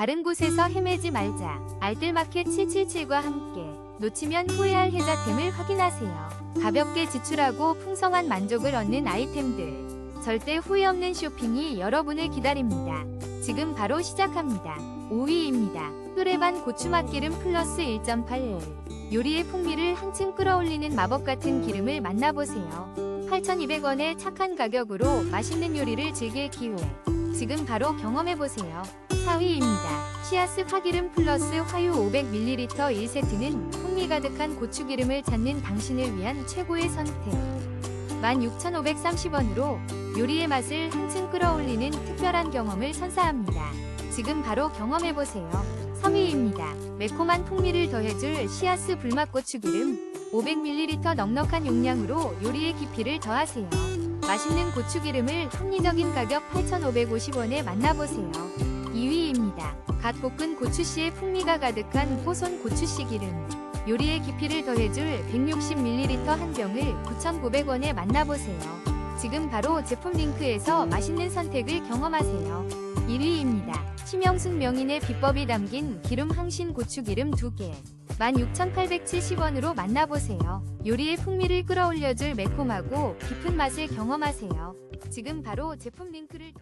다른 곳에서 헤매지 말자. 알뜰마켓 777과 함께 놓치면 후회할 혜자템을 확인하세요. 가볍게 지출하고 풍성한 만족을 얻는 아이템들. 절대 후회 없는 쇼핑이 여러분을 기다립니다. 지금 바로 시작합니다. 5위입니다. 뚜레반 고추맛기름 플러스 1.8 요리의 풍미를 한층 끌어올리는 마법 같은 기름을 만나보세요. 8,200원의 착한 가격으로 맛있는 요리를 즐길 기회. 지금 바로 경험해보세요. 4위입니다. 시아스 화기름 플러스 화유 500ml 1세트는 풍미 가득한 고추기름을 찾는 당신을 위한 최고의 선택. 16,530원으로 요리의 맛을 한층 끌어올리는 특별한 경험을 선사합니다. 지금 바로 경험해보세요. 3위입니다. 매콤한 풍미를 더해줄 시아스 불맛 고추기름 500ml 넉넉한 용량으로 요리의 깊이를 더하세요. 맛있는 고추기름을 합리적인 가격 8,550원에 만나보세요. 2위입니다. 갓 볶은 고추씨의 풍미가 가득한 포손 고추씨 기름. 요리의 깊이를 더해줄 160ml 한 병을 9,900원에 만나보세요. 지금 바로 제품 링크에서 맛있는 선택을 경험하세요. 1위입니다. 심영순 명인의 비법이 담긴 기름 항신 고추기름 2개. 16,870원으로 만나보세요. 요리의 풍미를 끌어올려줄 매콤하고 깊은 맛을 경험하세요. 지금 바로 제품 링크를